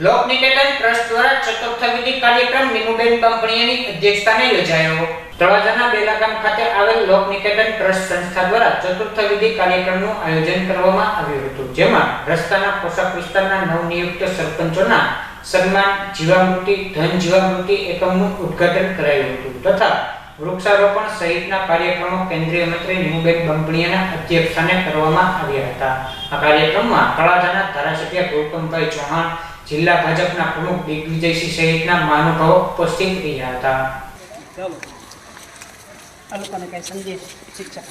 લોક Niketan trust દ્વારા ચતુર્થ વિધિ કાર્યક્રમ મીનુબેન કંપનીની અધ્યક્ષતાને યોજાયો. તળાજાના બેલાગામ ખાતે આવેલ લોક નિકેતન ટ્રસ્ટ સંસ્થા દ્વારા ચતુર્થ વિધિ કાર્યક્રમનું આયોજન કરવામાં આવ્યું હતું, જેમાં રસ્તાના પોશાક વિસ્તારના નવનિયુક્ત સરપંચોના સન્માન, જીવામૃતિ, ધન જીવામૃતિ એકમનું ઉદ્ઘાટન કરાયું હતું, તથા વૃક્ષારોપણ સહિતના કાર્યક્રમો કેન્દ્રીય મંત્રી નીમુબેન બંપણીયાના અધ્યક્ષસ્થાને કરવામાં આવ્યા હતા. આ કાર્યક્રમમાં તળાજાના ધારાસભ્ય ગૌતમભાઈ ચૌહાણ જિલ્લા ભાજપના પ્રમુખ દિગ્વિજયસિંહ સહિતના મહાનુભાવો ઉપસ્થિત રહ્યા હતા. આ લોકોને કઈ સંદેશ શિક્ષા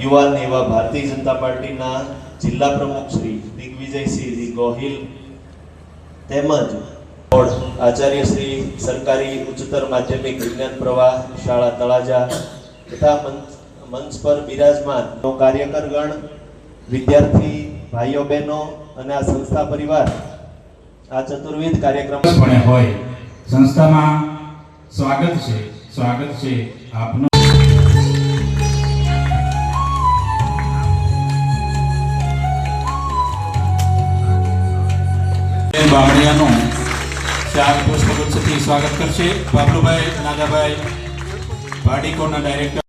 યુવાન એવા ભારતીય જનતા પાર્ટીના જિલ્લા પ્રમુખ શ્રી દિગ્વિજયસિંહ ગોહિલ તેમજ બોર્ડ, આચાર્ય શ્રી સરકારી ઉચ્ચતર માધ્યમિક વિજ્ઞાન પ્રવાહ, શાળા તળાજા તથા મંચ પર બિરાજમાન કાર્યકરગણ વિદ્યાર્થી ભાઈઓ બહેનો અને આ સંસ્થા પરિવાર આ ચતુર્વિધ કાર્યક્રમ પણ હોય. સંસ્થામાં સ્વાગત છે. સ્વાગત છે આપનું ચાર પુષ્પગુચ્છથી સ્વાગત કરશે બાબલુભાઈ નાદાભાઈ ભાડીકોના ડાયરેક્ટર.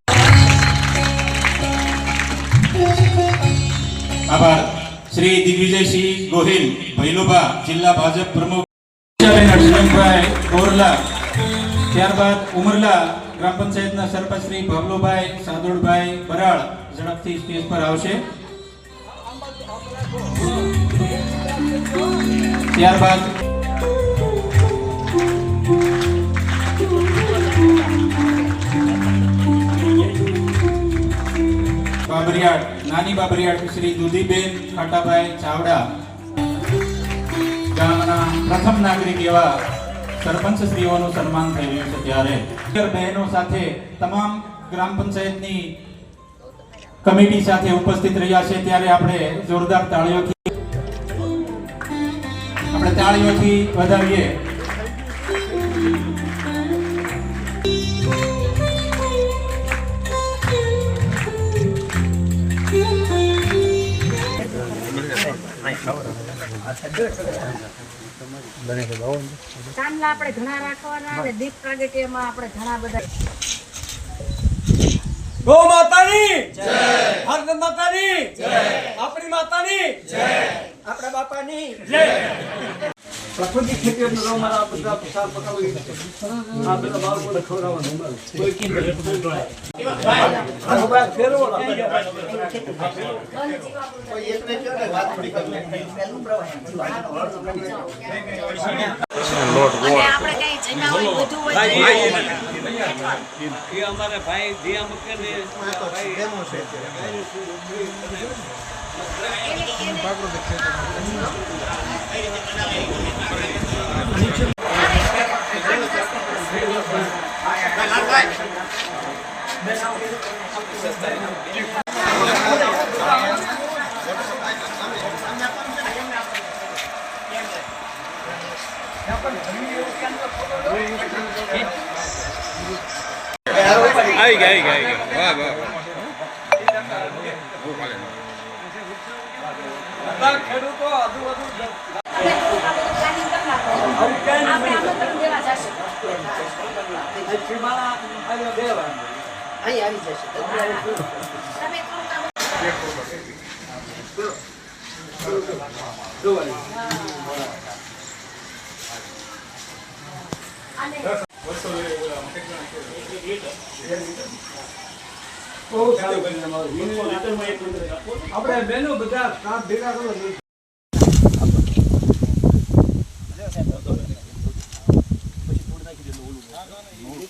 આભાર. શ્રી દિગ્વિજયસિંહ ગોહિલ ભૈલુબા જિલ્લા ભાજપ પ્રમુખ. બેન અર્જુનભાઈ કોરલા ત્યારબાદ ઉમરલા ગ્રામ પંચાયતના સરપંચ શ્રી ભાવલોભાઈ સાદુળભાઈ બરાળ ઝડપથી સ્ટેજ પર આવશે. ત્યારબાદ બાબરિયાડ નાની બાબરિયાડ શ્રી દુધીબેન ખાટાભાઈ ચાવડા. ગામના પ્રથમ નાગરિક એવા સરપંચ શ્રીઓનું સન્માન થઈ રહ્યું છે ત્યારે. બહેનો સાથે તમામ ગ્રામ પંચાયતની કમિટી સાથે ઉપસ્થિત રહ્યા છે ત્યારે આપણે જોરદાર તાળીઓથી આપણે તાળીઓથી વધાવીએ આપણે ઘણા રાખવાના અને દીપ પ્રાગટ્યમાં આપણે ઘણા બધા ગૌ માતાની! જય ભારત માતાની! જય આપણી માતાની! જય! આપણા બાપાની! જય! પ્રાકૃતિક ખેતી એટલે તો અમારા બધા પસાર પકાવી આ બધા બાળકોને ખવડાવવાનું કોઈ એ અમારે ભાઈ દિયા મૂકે ને ભાઈ બધા ખેડૂતો આજુબાજુ આપણે થોડુંક આ બધું planning કરી નાખો. આપણે આમંત્રણ દેવા જશું. સીમાડા આવ્યા બે વાર તમે થોડુંક આ બધું બહુ સારું કરીને અમારું. આપણે બહેનો બધા સ્ટાફ ભેગા કરો છે બેનો પ્રમુખના ગૌતમભાઈના છે પ્રમુખને અને ગૌતમભાઈને કેવું વરાડી આવો તો જોઈ આ એક ઝાડવામાં આપણે બધા પાવડો મારીને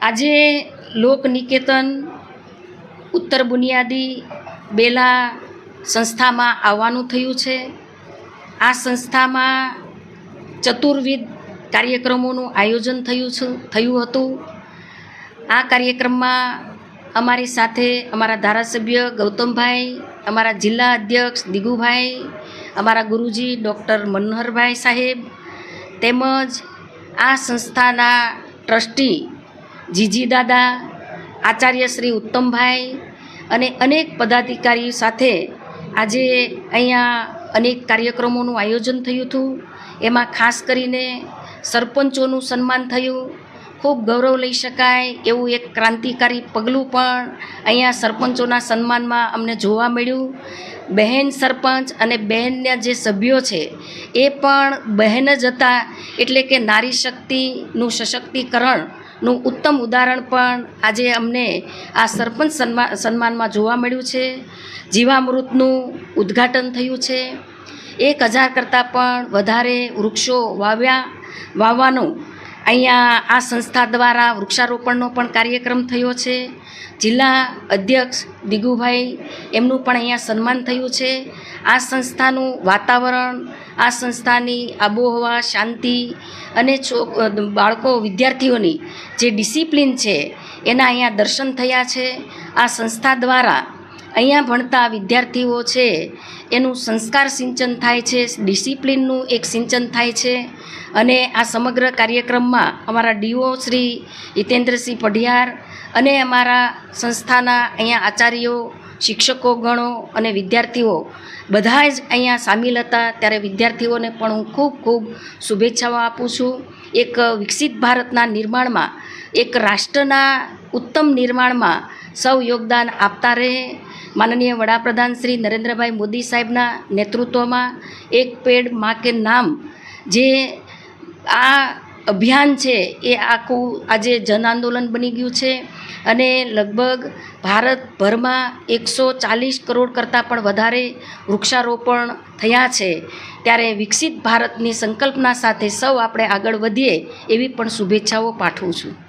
આજે લોક નિકેતન ઉત્તર બુનિયાદી બેલા સંસ્થામાં આવવાનું થયું છે. આ સંસ્થામાં ચતુર્વિધ કાર્યક્રમોનું આયોજન થયું છે, થયું હતું. આ કાર્યક્રમમાં અમારી સાથે અમારા ધારાસભ્ય ગૌતમભાઈ, અમારા જિલ્લા અધ્યક્ષ દિગુભાઈ, અમારા ગુરુજી ડૉક્ટર મનોહરભાઈ સાહેબ તેમજ આ સંસ્થાના ટ્રસ્ટી જીજી દાદા, આચાર્ય શ્રી ઉત્તમભાઈ અને અનેક પદાધિકારીઓ સાથે આજે અહીંયા અનેક કાર્યક્રમોનું આયોજન થયું હતું. એમાં ખાસ કરીને સરપંચોનું સન્માન થયું. ખૂબ ગૌરવ લઈ શકાય એવું એક ક્રાંતિકારી પગલું પણ અહીંયા સરપંચોના સન્માનમાં અમને જોવા મળ્યું. બહેન સરપંચ અને બહેનના જે સભ્યો છે, એ પણ બહેન જ હતા. એટલે કે નારી શક્તિનું સશક્તિકરણનું ઉત્તમ ઉદાહરણ પણ આજે અમને આ સરપંચ સન્માન સન્માનમાં જોવા મળ્યું છે. જીવામૃતનું ઉદ્ઘાટન થયું છે. એક હજાર કરતાં પણ વધારે વૃક્ષો વાવ્યા, વાવવાનું અહીંયા આ સંસ્થા દ્વારા વૃક્ષારોપણનો પણ કાર્યક્રમ થયો છે. જિલ્લા અધ્યક્ષ દિગુભાઈ એમનું પણ અહીંયા સન્માન થયું છે. આ સંસ્થાનું વાતાવરણ, આ સંસ્થાની આબોહવા, શાંતિ અને બાળકો, વિદ્યાર્થીઓની જે ડિસિપ્લિન છે, એના અહીંયા દર્શન થયા છે. આ સંસ્થા દ્વારા અહીંયા ભણતા વિદ્યાર્થીઓ છે, એનું સંસ્કાર સિંચન થાય છે, ડિસિપ્લિનનું એક સિંચન થાય છે. અને આ સમગ્ર કાર્યક્રમમાં અમારા ડીઓ શ્રી હિતેન્દ્રસિંહ પઢિયાર અને અમારા સંસ્થાના અહીંયા આચાર્યો, શિક્ષકો ગણો અને વિદ્યાર્થીઓ બધા જ અહીંયા સામેલ હતા. ત્યારે વિદ્યાર્થીઓને પણ હું ખૂબ ખૂબ શુભેચ્છાઓ આપું છું. એક વિકસિત ભારતના નિર્માણમાં, એક રાષ્ટ્રના ઉત્તમ નિર્માણમાં સૌ યોગદાન આપતા રહે. માનનીય વડાપ્રધાન શ્રી નરેન્દ્રભાઈ મોદી સાહેબના નેતૃત્વમાં એક પેડ મા કે નામ જે આ અભિયાન છે એ આખું આજે જન આંદોલન બની ગયું છે અને લગભગ ભારતભરમાં એકસો ચાલીસ કરોડ કરતાં પણ વધારે વૃક્ષારોપણ થયા છે. ત્યારે વિકસિત ભારતની સંકલ્પના સાથે સૌ આપણે આગળ વધીએ એવી પણ શુભેચ્છાઓ પાઠવું છું.